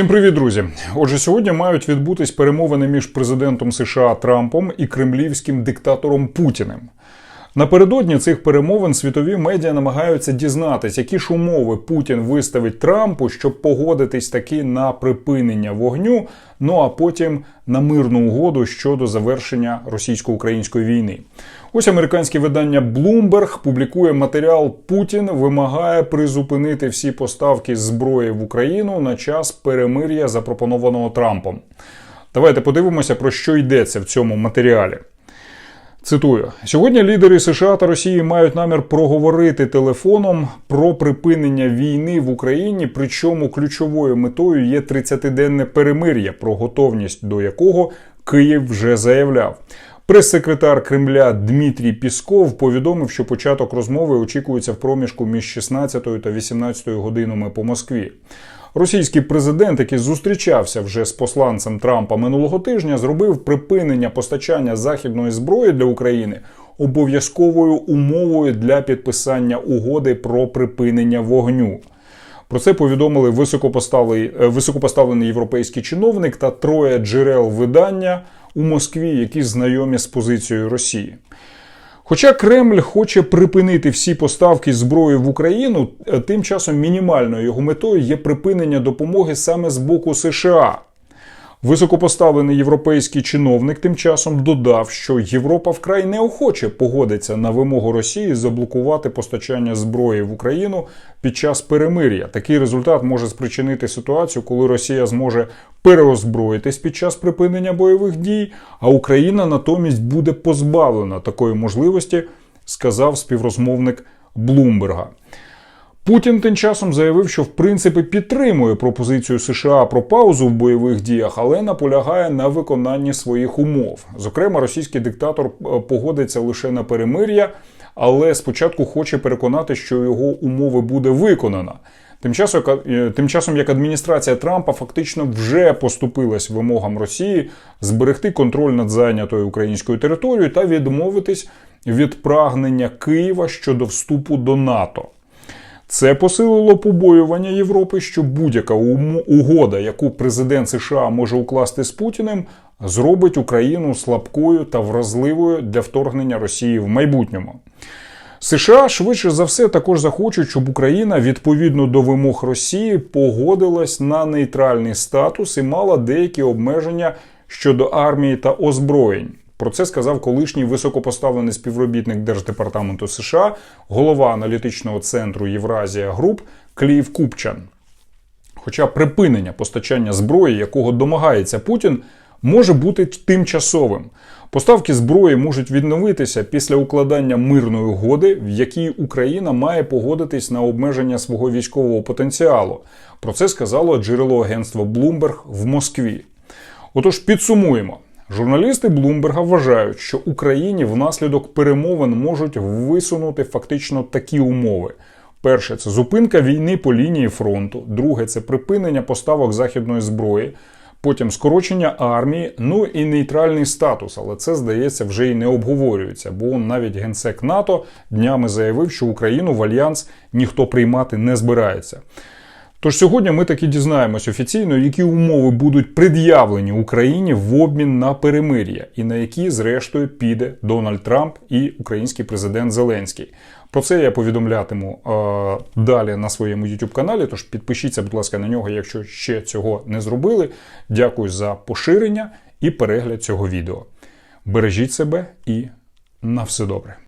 Всім привіт, друзі! Отже, сьогодні мають відбутись перемовини між президентом США Трампом і кремлівським диктатором Путіним. Напередодні цих перемовин світові медіа намагаються дізнатись, які ж умови Путін виставить Трампу, щоб погодитись таки на припинення вогню, ну а потім на мирну угоду щодо завершення російсько-української війни. Ось американське видання Bloomberg публікує матеріал Путін вимагає призупинити всі поставки зброї в Україну на час перемир'я, запропонованого Трампом. Давайте подивимося, про що йдеться в цьому матеріалі. Цитую: сьогодні лідери США та Росії мають намір проговорити телефоном про припинення війни в Україні. Причому ключовою метою є 30-денне перемир'я, про готовність до якого Київ вже заявляв. Прес-секретар Кремля Дмитрій Пісков повідомив, що початок розмови очікується в проміжку між 16 та 18 годинами по Москві. Російський президент, який зустрічався вже з посланцем Трампа минулого тижня, зробив припинення постачання західної зброї для України обов'язковою умовою для підписання угоди про припинення вогню. Про це повідомили високопоставлений, високопоставлений європейський чиновник та троє джерел видання у Москві, які знайомі з позицією Росії. Хоча Кремль хоче припинити всі поставки зброї в Україну, тим часом мінімальною його метою є припинення допомоги саме з боку США. Високопоставлений європейський чиновник тим часом додав, що Європа вкрай неохоче погодиться на вимогу Росії заблокувати постачання зброї в Україну під час перемир'я. Такий результат може спричинити ситуацію, коли Росія зможе переозброїтись під час припинення бойових дій, а Україна натомість буде позбавлена такої можливості, сказав співрозмовник Блумберга. Путін тим часом заявив, що в принципі підтримує пропозицію США про паузу в бойових діях, але наполягає на виконанні своїх умов. Зокрема, російський диктатор е, погодиться лише на перемир'я, але спочатку хоче переконати, що його умови буде виконано. Тим часом, е, тим часом, як адміністрація Трампа фактично вже поступилась вимогам Росії зберегти контроль над зайнятою українською територією та відмовитись від прагнення Києва щодо вступу до НАТО. Це посилило побоювання Європи, що будь-яка угода, яку президент США може укласти з Путіним, зробить Україну слабкою та вразливою для вторгнення Росії в майбутньому. США швидше за все також захочуть, щоб Україна відповідно до вимог Росії погодилась на нейтральний статус і мала деякі обмеження щодо армії та озброєнь. Про це сказав колишній високопоставлений співробітник Держдепартаменту США, голова аналітичного центру Євразія Груп Клів Купчан. Хоча припинення постачання зброї, якого домагається Путін, може бути тимчасовим. Поставки зброї можуть відновитися після укладання мирної угоди, в якій Україна має погодитись на обмеження свого військового потенціалу. Про це сказало джерело агентства Bloomberg в Москві. Отож, підсумуємо. Журналісти Блумберга вважають, що Україні внаслідок перемовин можуть висунути фактично такі умови. Перше це зупинка війни по лінії фронту. Друге це припинення поставок західної зброї, потім скорочення армії, ну і нейтральний статус. Але це здається вже й не обговорюється, бо навіть генсек НАТО днями заявив, що Україну в альянс ніхто приймати не збирається. Тож сьогодні ми таки дізнаємось офіційно, які умови будуть пред'явлені Україні в обмін на перемир'я, і на які, зрештою, піде Дональд Трамп і український президент Зеленський. Про це я повідомлятиму е, далі на своєму youtube каналі. Тож підпишіться, будь ласка, на нього, якщо ще цього не зробили. Дякую за поширення і перегляд цього відео. Бережіть себе і на все добре.